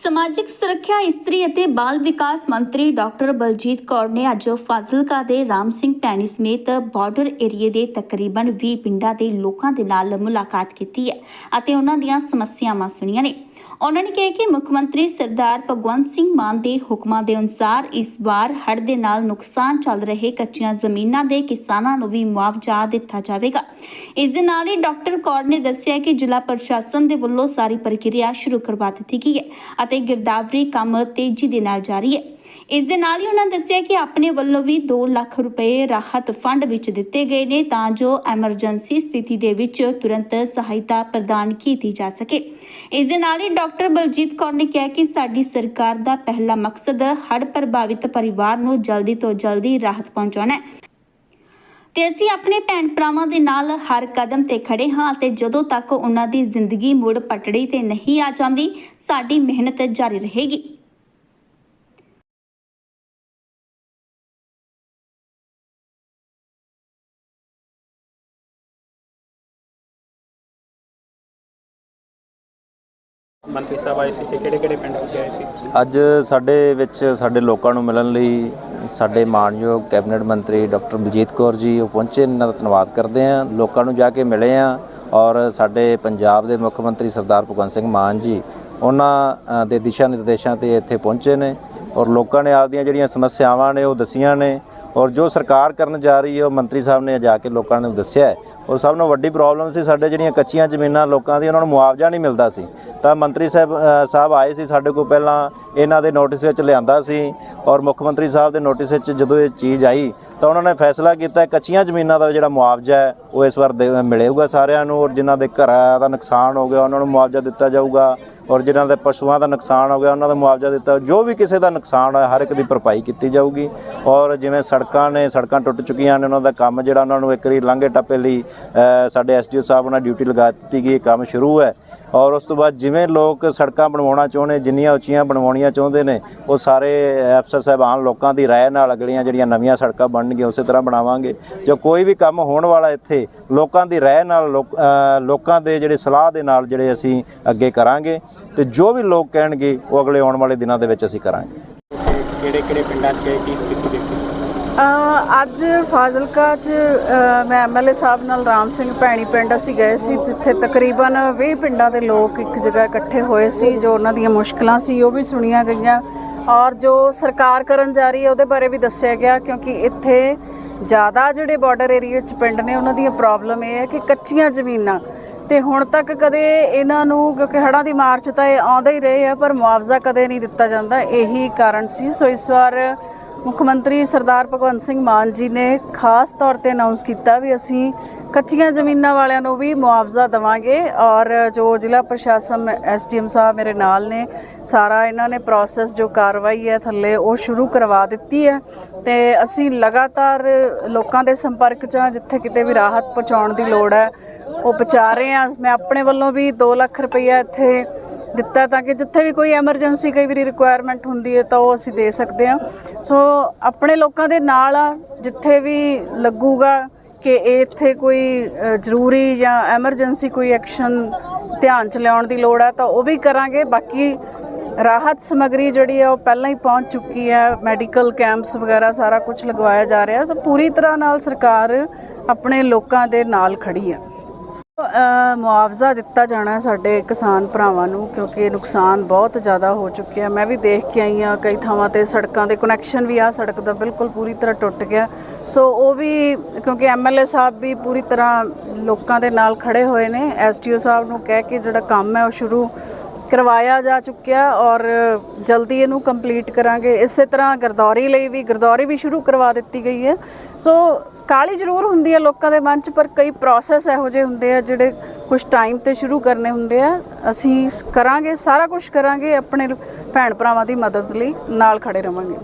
ਸਮਾਜਿਕ ਸੁਰੱਖਿਆ ਇਸਤਰੀ ਅਤੇ ਬਾਲ ਵਿਕਾਸ ਮੰਤਰੀ ਡਾਕਟਰ ਬਲਜੀਤ ਕੌਰ ਨੇ ਅੱਜ ਫਾਜ਼ਿਲਕਾ ਦੇ ਰਾਮ ਸਿੰਘ ਟੈਣੀ ਸਮੇਤ ਬਾਰਡਰ ਏਰੀਏ ਦੇ ਤਕਰੀਬਨ 20 ਪਿੰਡਾਂ ਦੇ ਲੋਕਾਂ ਦੇ ਨਾਲ ਮੁਲਾਕਾਤ ਕੀਤੀ ਹੈ ਅਤੇ ਉਹਨਾਂ ਦੀਆਂ ਸਮੱਸਿਆਵਾਂ ਸੁਣੀਆਂ ਨੇ। ਉਹਨਾਂ ਨੇ ਕਿਹਾ ਕਿ ਮੁੱਖ ਮੰਤਰੀ ਸਰਦਾਰ ਭਗਵੰਤ ਸਿੰਘ ਮਾਨ ਦੇ ਹੁਕਮਾਂ ਦੇ ਅਨੁਸਾਰ ਇਸ ਵਾਰ ਹੜ੍ਹ ਦੇ ਨਾਲ ਨੁਕਸਾਨ ਚੱਲ ਰਹੇ ਕੱਚੀਆਂ ਜ਼ਮੀਨਾਂ ਦੇ ਕਿਸਾਨਾਂ ਨੂੰ ਵੀ ਮੁਆਵਜ਼ਾ ਦਿੱਤਾ ਜਾਵੇਗਾ। ਇਸ ਦੇ ਨਾਲ ਹੀ ਡਾਕਟਰ ਕੌਰ ਨੇ ਦੱਸਿਆ ਕਿ ਜ਼ਿਲ੍ਹਾ ਪ੍ਰਸ਼ਾਸਨ ਦੇ ਵੱਲੋਂ ਸਾਰੀ ਪ੍ਰਕਿਰਿਆ ਸ਼ੁਰੂ ਕਰਵਾ ਦਿੱਤੀ ਗਈ ਹੈ ਅਤੇ ਗਿਰਦਾਵਰੀ ਕੰਮ ਤੇਜ਼ੀ ਦੇ ਨਾਲ ਜਾਰੀ ਹੈ। ਇਸ ਦੇ ਨਾਲ ਹੀ ਉਹਨਾਂ ਦੱਸਿਆ ਕਿ ਆਪਣੇ ਵੱਲੋਂ ਵੀ 2 ਲੱਖ ਰੁਪਏ ਰਾਹਤ ਫੰਡ ਵਿੱਚ ਦਿੱਤੇ ਗਏ ਨੇ ਤਾਂ ਜੋ ਐਮਰਜੈਂਸੀ ਸਥਿਤੀ ਦੇ ਵਿੱਚ ਤੁਰੰਤ ਸਹਾਇਤਾ ਪ੍ਰਦਾਨ ਕੀਤੀ ਜਾ ਸਕੇ। ਇਸ ਦੇ ਨਾਲ ਹੀ ਡਾਕਟਰ ਬਲਜੀਤ ਕੌਰ ਨੇ ਕਿਹਾ ਕਿ ਸਾਡੀ ਸਰਕਾਰ ਦਾ ਪਹਿਲਾ ਮਕਸਦ ਹੜ੍ਹ ਪ੍ਰਭਾਵਿਤ ਪਰਿਵਾਰ ਨੂੰ ਜਲਦੀ ਤੋਂ ਜਲਦੀ ਰਾਹਤ ਪਹੁੰਚਾਉਣਾ ਹੈ। ਤੇ ਅਸੀਂ ਆਪਣੇ ਭੈਣ ਭਰਾਵਾਂ ਦੇ ਨਾਲ ਹਰ ਕਦਮ ਤੇ ਖੜੇ ਹਾਂ ਅਤੇ ਜਦੋਂ ਤੱਕ ਉਹਨਾਂ ਦੀ ਜ਼ਿੰਦਗੀ ਮੁੜ ਪਟੜੀ ਤੇ ਨਹੀਂ ਆ ਜਾਂਦੀ, ਸਾਡੀ ਮਿਹਨਤ ਜਾਰੀ ਰਹੇਗੀ। ਮੰਤਰੀ ਸਾਹਿਬ ਆਏ ਸੀ ਤੇ ਕਿਹੜੇ ਕਿਹੜੇ ਪਿੰਡ ਹੋ ਕੇ ਆਏ ਸੀ? ਅੱਜ ਸਾਡੇ ਵਿੱਚ ਸਾਡੇ ਲੋਕਾਂ ਨੂੰ ਮਿਲਣ ਲਈ ਸਾਡੇ ਮਾਣਯੋਗ ਕੈਬਨਿਟ ਮੰਤਰੀ ਡਾਕਟਰ ਬਲਜੀਤ ਕੌਰ ਜੀ ਉਹ ਪਹੁੰਚੇ ਇਹਨਾਂ ਦਾ ਧੰਨਵਾਦ ਕਰਦੇ ਹਾਂ। ਲੋਕਾਂ ਨੂੰ ਜਾ ਕੇ ਮਿਲੇ ਹਾਂ ਔਰ ਸਾਡੇ ਪੰਜਾਬ ਦੇ ਮੁੱਖ ਮੰਤਰੀ ਸਰਦਾਰ ਭਗਵੰਤ ਸਿੰਘ ਮਾਨ ਜੀ ਉਹਨਾਂ ਅ, ਦੇ ਦਿਸ਼ਾ ਨਿਰਦੇਸ਼ਾਂ ਤੇ ਇੱਥੇ ਪਹੁੰਚੇ ਨੇ ਔਰ ਲੋਕਾਂ ਨੇ ਆਪਦੀਆਂ ਜਿਹੜੀਆਂ ਸਮੱਸਿਆਵਾਂ ਨੇ ਉਹ ਦਸੀਆਂ ਨੇ ਔਰ ਜੋ ਸਰਕਾਰ ਕਰਨ ਜਾ ਰਹੀ ਹੈ ਉਹ ਮੰਤਰੀ ਸਾਹਿਬ ਨੇ ਜਾ ਕੇ ਲੋਕਾਂ ਨੂੰ ਦੱਸਿਆ ਹੈ। ਔਰ ਸਭ ਤੋਂ ਵੱਡੀ ਪ੍ਰੋਬਲਮ ਸੀ, ਸਾਡੇ ਜਿਹੜੀਆਂ ਕੱਚੀਆਂ ਜ਼ਮੀਨਾਂ ਲੋਕਾਂ ਦੀ, ਉਹਨਾਂ ਨੂੰ ਮੁਆਵਜ਼ਾ ਨਹੀਂ ਮਿਲਦਾ ਸੀ। ਤਾਂ ਮੰਤਰੀ ਸਾਹਿਬ ਸਾਹਿਬ ਆਏ ਸੀ ਸਾਡੇ ਕੋਲ ਪਹਿਲਾਂ, ਇਹਨਾਂ ਦੇ ਨੋਟਿਸ ਵਿੱਚ ਲਿਆਂਦਾ ਸੀ ਔਰ ਮੁੱਖ ਮੰਤਰੀ ਸਾਹਿਬ ਦੇ ਨੋਟਿਸ ਵਿੱਚ ਜਦੋਂ ਇਹ ਚੀਜ਼ ਆਈ, ਤਾਂ ਉਹਨਾਂ ਨੇ ਫੈਸਲਾ ਕੀਤਾ, ਕੱਚੀਆਂ ਜ਼ਮੀਨਾਂ ਦਾ ਜਿਹੜਾ ਮੁਆਵਜ਼ਾ ਹੈ, ਉਹ ਇਸ ਵਾਰ ਦੇ- ਮਿਲੇਗਾ ਸਾਰਿਆਂ ਨੂੰ ਔਰ ਜਿਨ੍ਹਾਂ ਦੇ ਘਰਾਂ ਦਾ ਨੁਕਸਾਨ ਹੋ ਗਿਆ, ਉਹਨਾਂ ਨੂੰ ਮੁਆਵਜ਼ਾ ਦਿੱਤਾ ਜਾਊਗਾ ਔਰ ਜਿਨ੍ਹਾਂ ਦੇ ਪਸ਼ੂਆਂ ਦਾ ਨੁਕਸਾਨ ਹੋ ਗਿਆ, ਉਹਨਾਂ ਦਾ ਮੁਆਵਜ਼ਾ ਦਿੱਤਾ, ਜੋ ਵੀ ਕਿਸੇ ਦਾ ਨੁਕਸਾਨ ਹੋਇਆ, ਹਰ ਇੱਕ ਦੀ ਭਰਪਾਈ ਕੀਤੀ ਜਾਊਗੀ। ਔਰ ਜਿਵੇਂ ਸੜਕਾਂ ਨੇ, ਸੜਕਾਂ ਟੁੱਟ ਚੁੱਕੀਆਂ ਨੇ, ਉਹਨਾਂ ਦਾ ਕੰਮ ਜਿਹੜਾ ਉਹਨਾਂ ਨੂੰ ਇੱਕ ਵਾਰੀ ਲਾਂਘੇ ਟੱਪੇ ਲਈ ਸਾਡੇ ਐਸਡੀਓ ਸਾਹਿਬ ਉਹਨਾਂ ਡਿਊਟੀ ਲਗਾ ਦਿੱਤੀ ਗਈ ਇਹ ਕੰਮ ਸ਼ੁਰੂ ਹੈ। ਔਰ ਉਸ ਤੋਂ ਬਾਅਦ ਜਿਵੇਂ ਲੋਕ ਸੜਕਾਂ ਬਣਵਾਉਣਾ ਚਾਹੁੰਦੇ, ਜਿੰਨੀਆਂ ਉੱਚੀਆਂ ਬਣਵਾਉਣੀਆਂ ਚਾਹੁੰਦੇ ਨੇ, ਉਹ ਸਾਰੇ ਅਫਸਰ ਸਾਹਿਬਾਨ ਲੋਕਾਂ ਦੀ ਰਾਏ ਨਾਲ ਅਗਲੀਆਂ ਜਿਹੜੀਆਂ ਨਵੀਆਂ ਸੜਕਾਂ ਬਣਨਗੀਆਂ, ਉਸੇ ਤਰ੍ਹਾਂ ਬਣਾਵਾਂਗੇ। ਜੋ ਕੋਈ ਵੀ ਕੰਮ ਹੋਣ ਵਾਲਾ ਇੱਥੇ, ਲੋਕਾਂ ਦੀ ਰਾਏ ਨਾਲ ਲੋਕਾਂ ਦੇ ਜਿਹੜੇ ਸਲਾਹ ਦੇ ਨਾਲ ਜਿਹੜੇ ਅਸੀਂ ਅੱਗੇ ਕਰਾਂਗੇ ਤੇ ਜੋ ਵੀ ਲੋਕ ਕਹਿਣਗੇ, ਉਹ ਅਗਲੇ ਆਉਣ ਵਾਲੇ ਦਿਨਾਂ ਦੇ ਵਿੱਚ ਅਸੀਂ ਕਰਾਂਗੇ। ਕਿਹੜੇ ਕਿਹੜੇ ਪਿੰਡਾਂ 'ਚ ਕੀ ਸਥਿਤੀ ਦੇਖੀ? ਅੱਜ ਫਾਜ਼ਿਲਕਾ 'ਚ ਅ, ਮੈਂ ਐਮਐਲਏ ਸਾਹਿਬ ਨਾਲ ਰਾਮ ਸਿੰਘ ਭੈਣੀ ਪਿੰਡ ਅਸੀਂ ਗਏ ਸੀ ਜਿੱਥੇ ਤਕਰੀਬਨ 20 ਪਿੰਡਾਂ ਦੇ ਲੋਕ ਇੱਕ ਜਗ੍ਹਾ ਇਕੱਠੇ ਹੋਏ ਸੀ ਜੋ ਉਹਨਾਂ ਦੀਆਂ ਮੁਸ਼ਕਲਾਂ ਸੀ ਉਹ ਵੀ ਸੁਣੀਆਂ ਗਈਆਂ। ਔਰ ਜੋ ਸਰਕਾਰ ਕਰਨ ਜਾ ਰਹੀ ਹੈ ਉਹਦੇ ਬਾਰੇ ਵੀ ਦੱਸਿਆ ਗਿਆ ਕਿਉਂਕਿ ਇੱਥੇ ਜ਼ਿਆਦਾ ਜਿਹੜੇ ਬਾਰਡਰ ਏਰੀਆ 'ਚ ਪਿੰਡ ਨੇ ਉਹਨਾਂ ਦੀਆਂ ਪ੍ਰੋਬਲਮ ਇਹ ਹੈ ਕਿ ਕੱਚੀਆਂ ਜ਼ਮੀਨਾਂ। ਤੇ ਹੁਣ ਤੱਕ ਕਦੇ ਇਹਨਾਂ ਨੂੰ ਕਿਉਂਕਿ ਹੜ੍ਹਾਂ ਦੀ ਮਾਰ 'ਚ ਤਾਂ ਇਹ ਆਉਂਦੇ ਹੀ ਰਹੇ ਆ ਪਰ ਮੁਆਵਜ਼ਾ ਕਦੇ ਨਹੀਂ ਦਿੱਤਾ ਜਾਂਦਾ ਇਹੀ ਕਾਰਨ ਸੀ। ਸੋ ਇਸ ਵਾਰ ਮੁੱਖ ਮੰਤਰੀ ਸਰਦਾਰ ਭਗਵੰਤ ਸਿੰਘ ਮਾਨ ਜੀ ਨੇ ਖਾਸ ਤੌਰ ਤੇ ਅਨਾਉਂਸ ਕੀਤਾ ਵੀ ਅਸੀਂ ਕੱਚੀਆਂ ਜ਼ਮੀਨਾਂ ਵਾਲਿਆਂ ਨੂੰ ਵੀ ਮੁਆਵਜ਼ਾ ਦੇਵਾਂਗੇ ਔਰ ਜੋ ਜ਼ਿਲ੍ਹਾ ਪ੍ਰਸ਼ਾਸਨ ਐਸਡੀਐਮ ਸਾਹਿਬ ਮੇਰੇ ਨਾਲ ਨੇ, ਸਾਰਾ ਇਹਨਾਂ ਨੇ ਪ੍ਰੋਸੈਸ ਜੋ ਕਾਰਵਾਈ ਹੈ ਥੱਲੇ ਉਹ ਸ਼ੁਰੂ ਕਰਵਾ ਦਿੱਤੀ ਹੈ ਤੇ ਅਸੀਂ ਲਗਾਤਾਰ ਲੋਕਾਂ ਦੇ ਸੰਪਰਕ 'ਚ ਜਿੱਥੇ ਕਿਤੇ ਵੀ ਰਾਹਤ ਪਹੁੰਚਾਉਣ ਦੀ ਲੋੜ ਹੈ, ਉਹ ਪਹੁੰਚਾ ਰਹੇ ਹਾਂ। ਮੈਂ ਆਪਣੇ ਵੱਲੋਂ ਵੀ 2 ਲੱਖ ਰੁਪਈਆ ਇੱਥੇ ਦਿੱਤਾ ਤਾਂ ਕਿ ਜਿੱਥੇ ਵੀ ਕੋਈ ਐਮਰਜੈਂਸੀ ਕਈ ਵਾਰੀ ਰਿਕੁਆਇਰਮੈਂਟ ਹੁੰਦੀ ਹੈ ਤਾਂ ਉਹ ਅਸੀਂ ਦੇ ਸਕਦੇ ਹਾਂ। ਸੋ ਆਪਣੇ ਲੋਕਾਂ ਦੇ ਨਾਲ ਆ, ਜਿੱਥੇ ਵੀ ਲੱਗੂਗਾ ਕਿ ਇਹ ਇੱਥੇ ਕੋਈ ਜ਼ਰੂਰੀ ਜਾਂ ਐਮਰਜੈਂਸੀ ਕੋਈ ਐਕਸ਼ਨ ਧਿਆਨ ਚ ਲਿਆਉਣ ਦੀ ਲੋੜ ਹੈ ਤਾਂ ਉਹ ਵੀ ਕਰਾਂਗੇ। ਬਾਕੀ ਰਾਹਤ ਸਮਗਰੀ ਜਿਹੜੀ ਹੈ ਉਹ ਪਹਿਲਾਂ ਹੀ ਪਹੁੰਚ ਚੁੱਕੀ ਹੈ ਮੈਡੀਕਲ ਕੈਂਪਸ ਵਗੈਰਾ ਸਾਰਾ ਕੁਝ ਲਗਵਾਇਆ ਜਾ ਰਿਹਾ। ਸੋ ਪੂਰੀ ਤਰ੍ਹਾਂ ਨਾਲ ਸਰਕਾਰ ਆਪਣੇ ਲੋਕਾਂ ਦੇ ਨਾਲ ਖੜੀ ਹੈ ਮੁਆਵਜ਼ਾ ਦਿੱਤਾ ਜਾਣਾ ਹੈ ਸਾਡੇ ਕਿਸਾਨ ਭਰਾਵਾਂ ਨੂੰ ਕਿਉਂਕਿ ਨੁਕਸਾਨ ਬਹੁਤ ਜ਼ਿਆਦਾ ਹੋ ਚੁੱਕਿਆ। ਮੈਂ ਵੀ ਦੇਖ ਕੇ ਆਈ ਹਾਂ, ਕਈ ਥਾਵਾਂ ਤੇ ਸੜਕਾਂ ਦੇ ਕਨੈਕਸ਼ਨ ਵੀ ਆ, ਸੜਕ ਦਾ ਬਿਲਕੁਲ ਪੂਰੀ ਤਰ੍ਹਾਂ ਟੁੱਟ ਗਿਆ। ਸੋ ਉਹ ਵੀ ਕਿਉਂਕਿ ਐਮਐਲਏ ਸਾਹਿਬ ਵੀ ਪੂਰੀ ਤਰ੍ਹਾਂ ਲੋਕਾਂ ਦੇ ਨਾਲ ਖੜੇ ਹੋਏ ਨੇ। ਐਸਟੀਓ ਸਾਹਿਬ ਨੂੰ ਕਹਿ ਕੇ ਜਿਹੜਾ ਕੰਮ ਹੈ, ਉਹ ਸ਼ੁਰੂ ਕਰਵਾਇਆ ਜਾ ਚੁੱਕਿਆ ਔਰ ਜਲਦੀ ਇਹਨੂੰ ਕੰਪਲੀਟ ਕਰਾਂਗੇ। ਇਸੇ ਤਰ੍ਹਾਂ ਗਰਦੌਰੀ ਲਈ ਵੀ, ਗਰਦੌਰੀ ਵੀ ਸ਼ੁਰੂ ਕਰਵਾ ਦਿੱਤੀ ਗਈ ਹੈ। ਸੋ ਕਾਲੀ ਜ਼ਰੂਰ ਹੁੰਦੀ ਹੈ ਲੋਕਾਂ ਦੇ ਮਨ 'ਚ, ਪਰ ਕਈ ਪ੍ਰੋਸੈਸ ਇਹੋ ਜਿਹੇ ਹੁੰਦੇ ਆ ਜਿਹੜੇ ਕੁਝ ਟਾਈਮ ਤੇ ਸ਼ੁਰੂ ਕਰਨੇ ਹੁੰਦੇ ਆ। ਅਸੀਂ ਕਰਾਂਗੇ, ਸਾਰਾ ਕੁਝ ਕਰਾਂਗੇ, ਆਪਣੇ ਭੈਣ ਭਰਾਵਾਂ ਦੀ ਮਦਦ ਲਈ ਨਾਲ ਖੜੇ ਰਵਾਂਗੇ।